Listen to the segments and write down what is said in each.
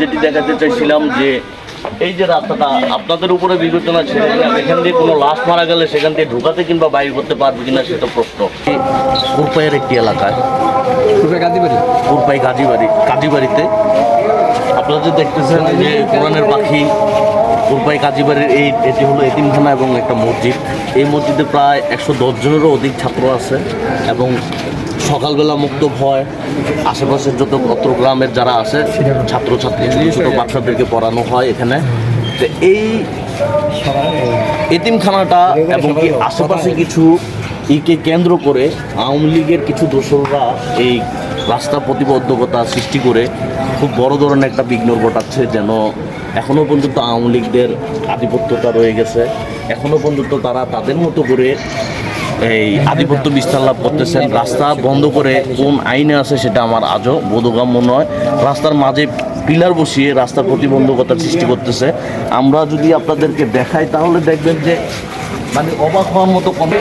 যেটি দেখাতে চাইছিলাম যে এই যে রাস্তাটা আপনাদের উপরে বিবেচনা ছেড়ে দিলাম এখান দিয়ে কোনো লাশ মারা গেলে সেখান দিয়ে ঢুকাতে কিংবা বাইর করতে পারবে কিনা সেটা প্রশ্ন। কুরপাইয়ের একটি এলাকায়। রূপে গান্ধীবাড়ি কুরপাই গাজীবাড়ি কাজীবাড়িতে আপনারা যে দেখতেছেন যে কোরআনের পাখি কুরপাই কাজীবাড়ির এই এটি হলো এতিমখানা এবং একটা মসজিদ। এই মসজিদে প্রায় একশো দশ জনেরও অধিক ছাত্র আছে এবং সকালবেলা মুক্ত হয় আশেপাশের যত অত্র গ্রামের যারা আছে ছাত্রছাত্রী ছোটো ছোটো বাচ্চাদেরকে পড়ানো হয় এখানে। তো এই এতিমখানাটা এবং কি আশেপাশে কিছু ইকে কেন্দ্র করে আওয়ামী লীগের কিছু দোসররা এই রাস্তা প্রতিবদ্ধকতা সৃষ্টি করে খুব বড় ধরনের একটা বিঘ্ন ঘটাচ্ছে যেন এখনও পর্যন্ত আওয়ামী লীগদের আধিপত্যতা রয়ে গেছে। এখনও পর্যন্ত তারা তাদের মতো করে এই আধিপত্য বিস্তার লাভ করতেছেন। রাস্তা বন্ধ করে কোন আইনে আছে সেটা আমার আজও বোধগম্য নয়। রাস্তার মাঝে পিলার বসিয়ে রাস্তা প্রতিবন্ধকতার সৃষ্টি করতেছে। আমরা যদি আপনাদেরকে দেখাই, তাহলে দেখবেন যে মানে অবাক হওয়ার মতো কমে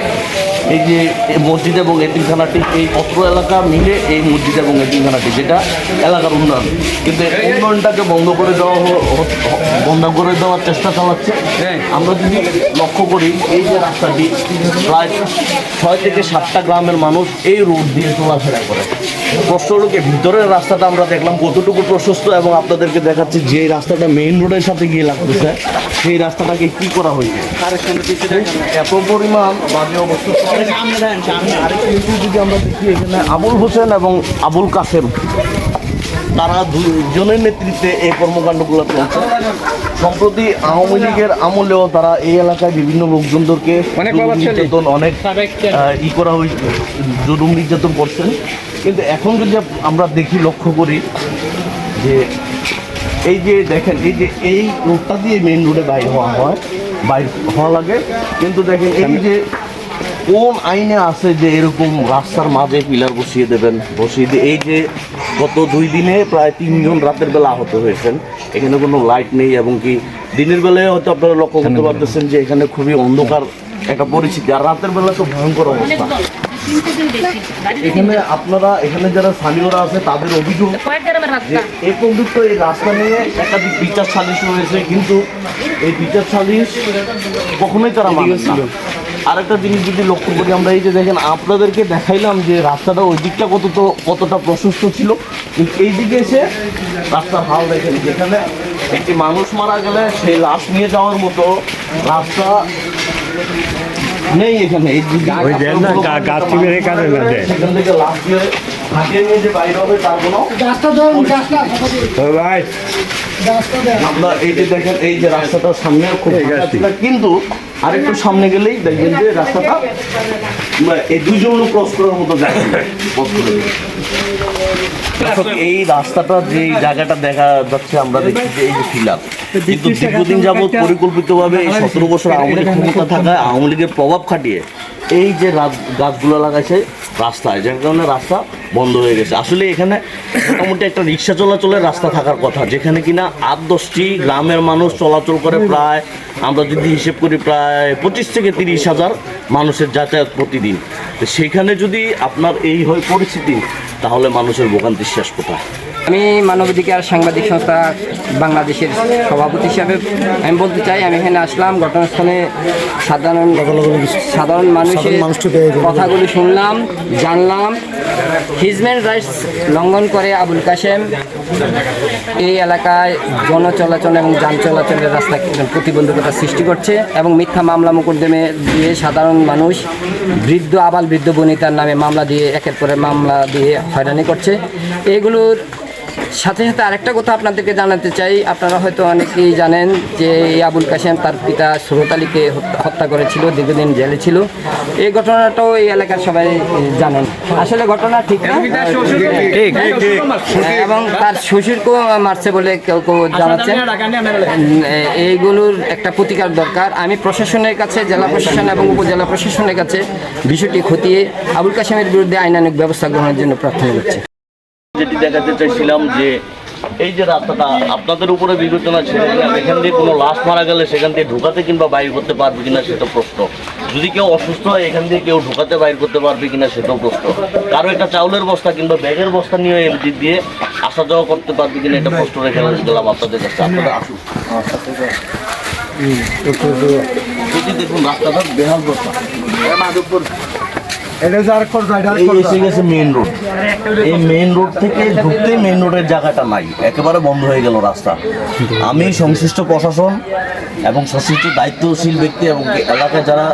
এই যে এই মসজিদ এবং এতিমখানাটি এই অত্র এলাকা মিলে এই মসজিদ এবং এতিমখানাটি যেটা এলাকার উন্নয়ন। কিন্তু এই উন্নয়নটাকে বন্ধ করে দেওয়া বন্ধ করে দেওয়ার চেষ্টা চালাচ্ছে। আমরা যদি লক্ষ্য করি এই যে রাস্তাটি প্রায় ছয় থেকে সাতটা গ্রামের মানুষ এই রোড দিয়ে চলাফেরা করে। প্রশ্ন ভিতরের রাস্তাটা আমরা দেখলাম কতটুকু প্রশস্ত এবং আপনাদেরকে দেখাচ্ছি যে রাস্তাটা মেইন রোডের সাথে গিয়ে লাগতেছে সেই রাস্তাটাকে কি করা হয়েছে? এত পরিমাণ বাজে অবস্থা। যদি আমরা দেখি এখানে আবুল হোসেন এবং আবুল কাসেম তারা দুজনের নেতৃত্বে এই কর্মকাণ্ডগুলো চলছে সম্প্রতি আওয়ামী লীগের আমলেও তারা এই এলাকায় বিভিন্ন লোকজনদেরকে নির্যাতন অনেক ই করা হয়েছে জুলুম নির্যাতন করছেন। কিন্তু এখন যদি আমরা দেখি লক্ষ্য করি যে এই যে দেখেন এই যে এই রোডটা দিয়ে মেন রোডে বাইর হওয়া হয় বাইর হওয়া লাগে। কিন্তু দেখেন এই যে কোন আইনে আছে যে এরকম রাস্তার মাঝে পিলার বসিয়ে দেবেন? বসিয়ে দিয়ে এই যে গত দুই দিনে প্রায় তিনজন রাতের বেলা আহত হয়েছেন। এখানে কোনো লাইট নেই এবং কি দিনের বেলায় হয়তো আপনারা লক্ষ্য করতে পারতেছেন যে এখানে খুবই অন্ধকার একটা পরিস্থিতি। আর রাতের বেলা তো ভয়ঙ্কর অবস্থা। এখানে আপনারা এখানে যারা স্থানীয়রা আছে তাদের অভিযোগ যে এই পর্যন্ত এই রাস্তা নিয়ে একাধিক বিচার সালিশ হয়েছে কিন্তু এই বিচার সালিশ কখনোই তারা মানে না। আরেকটা জিনিস যদি লক্ষ্য করি আমরা এই যে দেখেন আপনাদেরকে দেখাইলাম যে রাস্তাটা ওই দিকটা কত তো কতটা প্রশস্ত ছিল। কিন্তু এই দিকে এসে রাস্তার হাল দেখেন যেখানে একটি মানুষ মারা গেলে সেই লাশ নিয়ে যাওয়ার মতো রাস্তা নেই এখানে। ওই দেন না, গাছ চিপে রেখে কাটে না থেকে দিয়ে হাঁটিয়ে নিয়ে যে বাইরে হবে তার কোনো তো ভাই। আমরা এই যে দেখেন এই যে রাস্তাটার সামনে খুব ফাঁকা কিন্তু আরেকটু সামনে গেলেই দেখবেন যে রাস্তাটা মানে এই দুইজন লোক ক্রস করার মতো জায়গা cross করে এই রাস্তাটা যে জায়গাটা দেখা যাচ্ছে আমরা দেখছি যে এই যে ফিলার কিন্তু দীর্ঘদিন যাবৎ পরিকল্পিতভাবে এই সতেরো বছর আওয়ামী লীগ ক্ষমতা থাকায় আওয়ামী লীগের প্রভাব খাটিয়ে এই যে গাছগুলো লাগাইছে রাস্তায় যার কারণে রাস্তা বন্ধ হয়ে গেছে। আসলে এখানে মোটামুটি একটা রিক্সা চলাচলের রাস্তা থাকার কথা যেখানে কিনা আট দশটি গ্রামের মানুষ চলাচল করে প্রায় আমরা যদি হিসেব করি প্রায় পঁচিশ থেকে তিরিশ হাজার মানুষের যাতায়াত প্রতিদিন। তো সেখানে যদি আপনার এই হয় পরিস্থিতি তাহলে মানুষের ভোগান্তির শেষ কোথায়? আমি মানবাধিকার সাংবাদিক সংস্থা বাংলাদেশের সভাপতি হিসাবে আমি বলতে চাই আমি এখানে আসলাম ঘটনাস্থলে সাধারণ সাধারণ মানুষের কথাগুলি শুনলাম জানলাম। হিজম্যান রাইটস লঙ্ঘন করে আবুল কাশেম এই এলাকায় জনচলাচল এবং যান চলাচলের রাস্তা প্রতিবন্ধকতা সৃষ্টি করছে এবং মিথ্যা মামলা মোকদ্দমে দিয়ে সাধারণ মানুষ বৃদ্ধ, আবাল বৃদ্ধ বনিতার নামে মামলা দিয়ে, একের পরে মামলা দিয়ে হয়রানি করছে। এগুলোর সাথে সাথে আরেকটা কথা আপনাদেরকে জানাতে চাই। আপনারা হয়তো অনেকেই জানেন যে এই আবুল কাশেম তার পিতা সুরত আলীকে হত্যা- হত্যা করেছিল দীর্ঘদিন জেলে ছিল। এই ঘটনাটাও এই এলাকার সবাই জানেন। আসলে ঘটনা ঠিক না। এবং তার শ্বশুরকেও মারছে বলে কেউ কেউ জানাচ্ছে এইগুলোর একটা প্রতিকার দরকার। আমি প্রশাসনের কাছে জেলা প্রশাসন এবং উপজেলা প্রশাসনের কাছে বিষয়টি খতিয়ে আবুল কাশেমের বিরুদ্ধে আইনানুগ ব্যবস্থা গ্রহণের জন্য প্রার্থনা করছি। যেটি দেখাতে চাইছিলাম যে এই যে রাস্তাটা আপনাদের উপরে বিবেচনা ছেড়ে দিলাম এখান দিয়ে কোনো লাশ মারা গেলে সেখান দিয়ে ঢোকাতে কিংবা বাইর করতে পারবে কিনা সেটা প্রশ্ন। যদি কেউ অসুস্থ হয় এখান দিয়ে কেউ ঢোকাতে বাইর করতে পারবে কিনা সেটাও প্রশ্ন। কারও একটা চাউলের বস্তা কিংবা ব্যাগের বস্তা নিয়ে দিক দিয়ে আসা যাওয়া করতে পারবে কিনা এটা প্রশ্ন রেখে গেলাম আপনাদের কাছে। আপনারা আসুন। এই দেখুন রাস্তাটা বেহাল দশা এটা হচ্ছে এটা। এসে গেছে মেইন রোড এই মেইন রোড থেকে ঢুকতে মেইন রোডের জায়গাটা নাই। একেবারে বন্ধ হয়ে গেল রাস্তা। আমি সংশ্লিষ্ট প্রশাসন এবং সংশ্লিষ্ট দায়িত্বশীল ব্যক্তি এবং এলাকায় যারা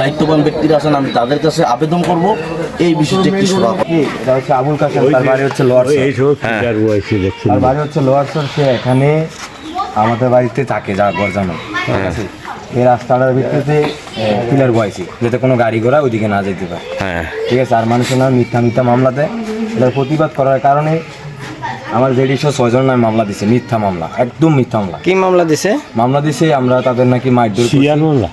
দায়িত্ববান ব্যক্তিরা আছেন আমি তাদের কাছে আবেদন করব। এই বিষয়টি একটি এটা হচ্ছে আবুল কাসেম তার বাড়ি হচ্ছে লোয়ার সর। এই সব ফিচার রয়েছে দেখছেন তার বাড়ি হচ্ছে লোয়ার সে এখানে আমাদের বাড়িতে থাকে যা গরজানো ঠিক আছে এই রাস্তাটার ভিত্তিতে পিলার বয়েছি যাতে কোনো গাড়ি ঘোড়া ওইদিকে না যেতে পারে। হ্যাঁ। ঠিক আছে আর মানুষের নামে মিথ্যা মিথ্যা মামলাতে এটার প্রতিবাদ করার কারণে আমার জেডিশো ছয়জন নামে মামলা দিছে মিথ্যা মামলা একদম মিথ্যা মামলা। কি মামলা দিছে? মামলা দিছে আমরা তাদের নাকি মারধর মোল্লা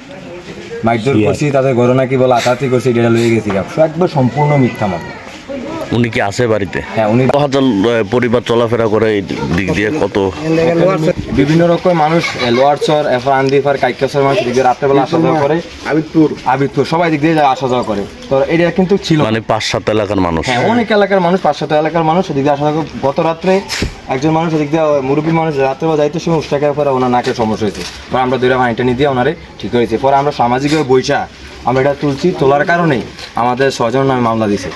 মারধর করছি তাদের ঘরে নাকি বলে আতাতি করছি এটা লয়ে গেছি একবার সম্পূর্ণ মিথ্যা মামলা। উনি কি আছে বাড়িতে? হ্যাঁ উনি হাজার পরিবার চলাফেরা করে এই দিক দিয়ে কত? বিভিন্ন রকম মানুষ লোয়ার চর এরপর আন্দিফার কাইকাসর মানুষ এদিকে রাত্রেবেলা আসা যাওয়া করে। আবিদপুর। আবিদপুর সবাই দিক দিয়ে যায় আসা যাওয়া করে। তো এটা কিন্তু ছিল। মানে পাঁচ সাত এলাকার মানুষ। হ্যাঁ অনেক এলাকার মানুষ পাঁচশত এলাকার মানুষ ওদিক দিয়ে আসা যাওয়া করে। গত রাত্রে একজন মানুষ ওদিক দিয়ে মুরব্বী মানুষ রাত্রেবেলা যাইতে সময় উষ্টাকের পরে ওনার নাকের সমস্যা হয়েছে। পরে আমরা দুইটা হাঁটা নিয়ে দিয়ে ওনারে ঠিক হয়েছে পরে আমরা সামাজিকভাবে বইসা আমরা এটা তুলছি। তোলার কারণেই আমাদের ছজন নামে মামলা দিছে।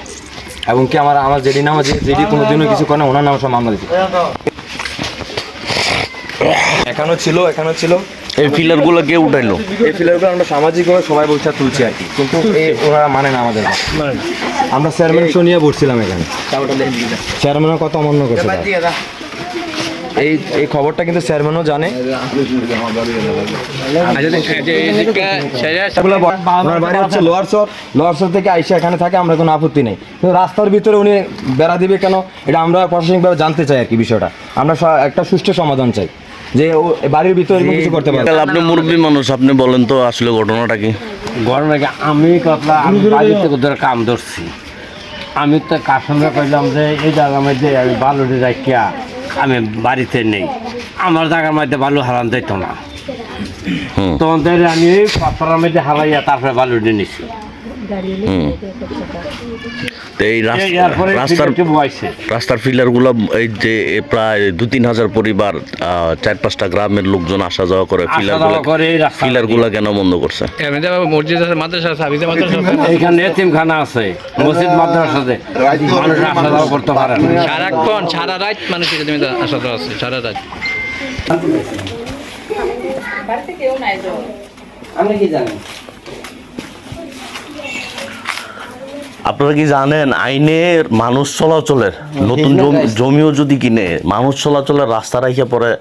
এবং কি আমার আমার নাম আছে যেডি কোনোদিনও কিছু করে না, ওনার নামে সব মামলা দিছে। এখানেও ছিল এখানেও ছিল। এই ফিলারগুলো কে উঠাইলো? এই ফিলারগুলো আমরা সামাজিকভাবে সবাই বৈঠা তুলছি আর কি কিন্তু এই ওরা মানে না আমাদের। কথা। আমরা চেয়ারম্যান শো নিয়ে বসছিলাম এখানে। চেয়ারম্যানের কথা অমান্য করছে এই এই খবরটা কিন্তু চেয়ারম্যানও জানে। বাড়ি হচ্ছে লোয়ার চর লোয়ার চর থেকে আইসা এখানে থাকে আমরা কোনো আপত্তি নেই। কিন্তু রাস্তার ভিতরে উনি বেড়া দিবে কেন? এটা আমরা প্রশাসনিকভাবে জানতে চাই আর কি বিষয়টা। আমরা একটা সুষ্ঠু সমাধান চাই। যে ও বাড়ির ভিতরে এরকম কিছু করতে পারে আপনি মুরব্বী মানুষ আপনি বলেন তো আসলে ঘটনাটা কি? গরম লাগে আমি কথা আমি বাড়িতে ধরে কাম ধরছি। আমি তো কাস্টমার কইলাম যে এই জায়গার মধ্যে আমি বালুটি রাখিয়া আমি বাড়িতে নেই। আমার জায়গার মধ্যে বালু হারান দিত না। হুম। তখন থেকে আমি পাথরের মধ্যে হারাইয়া তারপরে বালুটি নিছি। এই রাস্তার বয়সে। রাস্তার ফিলার এই যে প্রায় দু তিন হাজার পরিবার আহ, চার পাঁচটা গ্রামের লোকজন আসা যাওয়া করে ফিলারগুলো করে এই রাস্তা। ফিলারগুলো কেন বন্ধ করছে? মসজিদ আছে মাদ্রাসা আছে এইখানে এতিমখানা আছে মসজিদ মাদ্রাসা আছে। মানুষ আসা যাওয়া করতে পারে না। সারাক্ষণ সারা রাত এখানে আসা যাওয়া আছে সারা রাত। বাড়িতে কেউ নাই তো আপনি কি জানেন আপনারা কি জানেন আইনের মানুষ চলাচলের? নতুন জমি- জমিও যদি কিনে মানুষ চলাচলের রাস্তা রাখিয়া পরে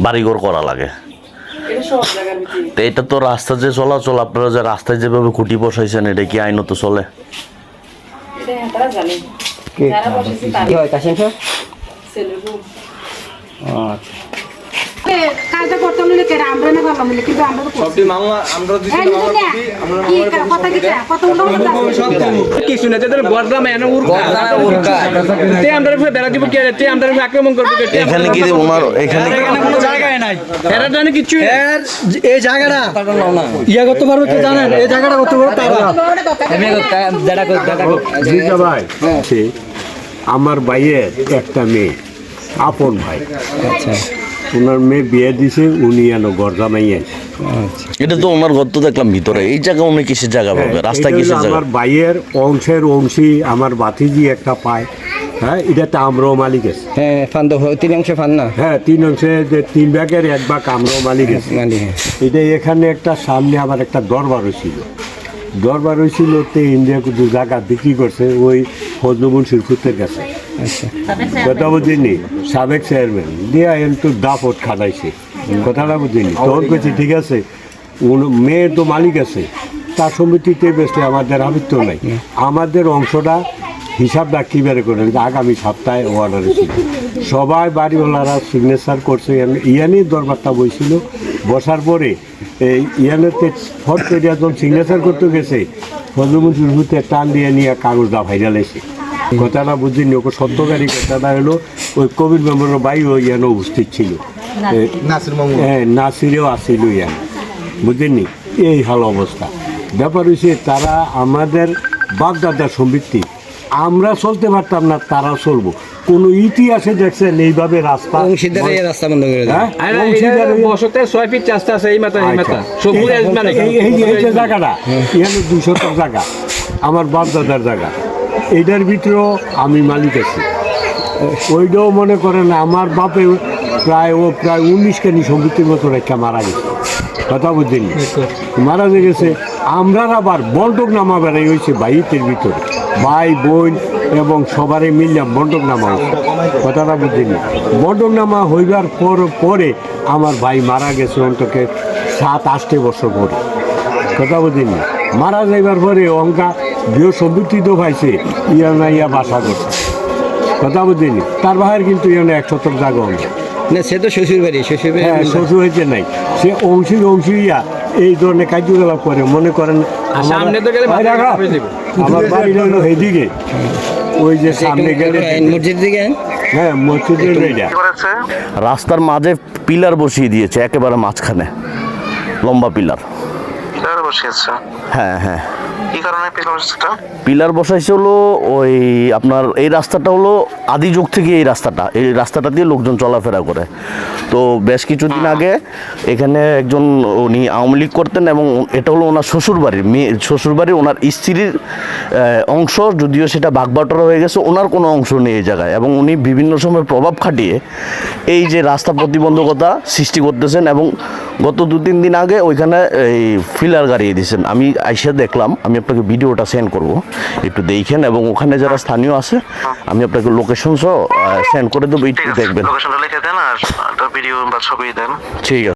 বাড়িঘর করা লাগে। তো এটা তো রাস্তা যে চলাচল আপনারা যে রাস্তায় যেভাবে খুঁটি বসাইছেন এটা কি আইনত চলে? এটা তারা জানে। যারা বসেছে কি হয় কাশিম স্যার। কাজটা করতাম না কেন আমরা না করলাম না কিন্তু আমরা সবটি মামলা আমরা দিছি এই নিতে কি কথা কি কথা উল্টো কিছু না তাদের বদলাম এনে উড়কা? তে আমরা উপরে বেড়া দিব কে তে আমরা উপরে আক্রমণ করবে কে? তে এখানে কি ওনার এখানে কোনো জায়গায় নাই? এরা জানে কিছু এই জায়গাটা ইয়া করতে পারবে কে জানেন এই জায়গাটা করতে পারবে তারা জিজা ভাই আমার ভাইয়ের একটা মেয়ে আপন ভাই। আচ্ছা। ওনার মেয়ে বিয়ে দিছে উনি এন গরজামাই আছে এটা তো ওনার ঘর তো দেখলাম ভিতরে। এই জায়গা উনি কিসের জায়গা পাবে রাস্তা কিসের জায়গা? আমার ভাইয়ের অংশের অংশী আমার বাতিজি একটা পায়। হ্যাঁ এটাতে আমরাও মালিক আছে। হ্যাঁ ফান তো তিন অংশ ফান না? হ্যাঁ তিন অংশে যে তিন ভাগের এক ভাগ আমরাও মালিক আছে। হ্যাঁ। এটা এখানে একটা সামনে আমার একটা দরবার হয়েছিল দরবার হয়েছিল তে ইন্ডিয়া কিছু জায়গা বিক্রি করছে ওই ফজলমুন শিরফুতের কাছে কথা বুঝিনি সাবেক চেয়ারম্যান। দিয়া এন তো দাপট খাটাইছে। কথাটা বুঝিনি। তখন কইছি ঠিক আছে মেয়ের তো মালিক আছে তার সমিতিতে বেসলে আমাদের আমিত্ব নাই। আমাদের অংশটা হিসাবটা কীভাবে করে আগামী সপ্তাহে অর্ডার ছিল। সবাই বাড়িওয়ালারা সিগনেচার করছে। ইয়ানি দরবারটা বইছিল। বসার পরে এই ইয়ানেতে ফট করে একজন সিগনেচার করতে গেছে। ফজলমন্ত্রীর হুতে টান দিয়ে নিয়ে কাগজটা ভাইরাল এসে কথাটা বুঝিনি ওকে সত্যকারী কথাটা হলো ওই কোভিড মেম্বারের বাই ওই ইয়ানো উপস্থিত ছিল। হ্যাঁ নাসিরেও আসিল ইয়ান। বুঝেননি এই হাল অবস্থা। ব্যাপার হচ্ছে তারা আমাদের বাপদাদার সমৃদ্ধি আমরা চলতে পারতাম না তারা চলবো। কোন ইতিহাসে দেখছেন এইভাবে রাস্তা অংশীদারে বন্ধ করে হ্যাঁ? বসতে ছয় ফিট রাস্তা আছে এই মাথা এই মাথা। সবুজ মানে? এই- এই যে- জায়গাটা এখানে দুশো জায়গা। আমার বাপ দাদার জায়গা। এইটার ভিতরেও আমি মালিক আছি। ওইটাও মনে করেন আমার বাপে প্রায় ও প্রায় উনিশ কানি সম্পত্তির মতো রেখা মারা গেছে। কথা বুঝছেন মারা যে গেছে আমরা আবার বন্টক নামা বেড়াই হয়েছে বাইতের ভিতরে। ভাই বোন এবং সবারই মিললাম বন্টক নামা হয়েছে। কথাটা বুঝছেন বন্টক নামা হইবার পর পরে আমার ভাই মারা গেছে অন্তকে সাত আটটে বছর পরে। কথা বুঝিনি। মারা যাইবার পরে অঙ্কা গৃহ সম্পত্তি তো পাইছে ইয়া না ইয়া বাসা করছে। কথা বুঝিনি। তার বাহির কিন্তু ইয়ানে এক শতক জায়গা অনেক না সে তো শ্বশুর বাড়ি শ্বশুর বাড়ি হ্যাঁ শ্বশুর হয়েছে নাই। সে অংশী অংশীয়া এই ধরনের কার্যকলাপ করে। মনে করেন সামনে তো গেলে আমার বাড়ি হলো এদিকে। ওই যে সামনে গেলে মসজিদ দিকে? হ্যাঁ মসজিদের রাস্তার মাঝে পিলার বসিয়ে দিয়েছে একেবারে মাঝখানে। লম্বা পিলার। পিলার হ্যাঁ হ্যাঁ। কি কারণে পিলার পিলার বসাইছে হলো ওই আপনার এই রাস্তাটা হলো আদি যুগ থেকে এই রাস্তাটা। এই রাস্তাটা দিয়ে লোকজন চলাফেরা করে। তো বেশ কিছুদিন আগে এখানে একজন উনি আওয়ামী লীগ করতেন এবং এটা হলো ওনার শ্বশুরবাড়ির মেয়ে শ্বশুরবাড়ির ওনার স্ত্রীর অংশ যদিও সেটা বাগবাটরা হয়ে গেছে ওনার কোনো অংশ নেই এই জায়গায়। এবং উনি বিভিন্ন সময় প্রভাব খাটিয়ে এই যে রাস্তা প্রতিবন্ধকতা সৃষ্টি করতেছেন এবং গত দু তিন দিন আগে ওইখানে এই ফিলার গাড়িয়ে দিয়েছেন। আমি আইসা দেখলাম আমি আপনাকে ভিডিওটা সেন্ড করব। একটু দেখেন এবং ওখানে যারা স্থানীয় আছে আমি আপনাকে লোকেশন সহ সেন্ড করে দেবো একটু দেখবেন। লোকেশনটা লিখে দেন আর ভিডিও বা ছবি দেন। ঠিক আছে।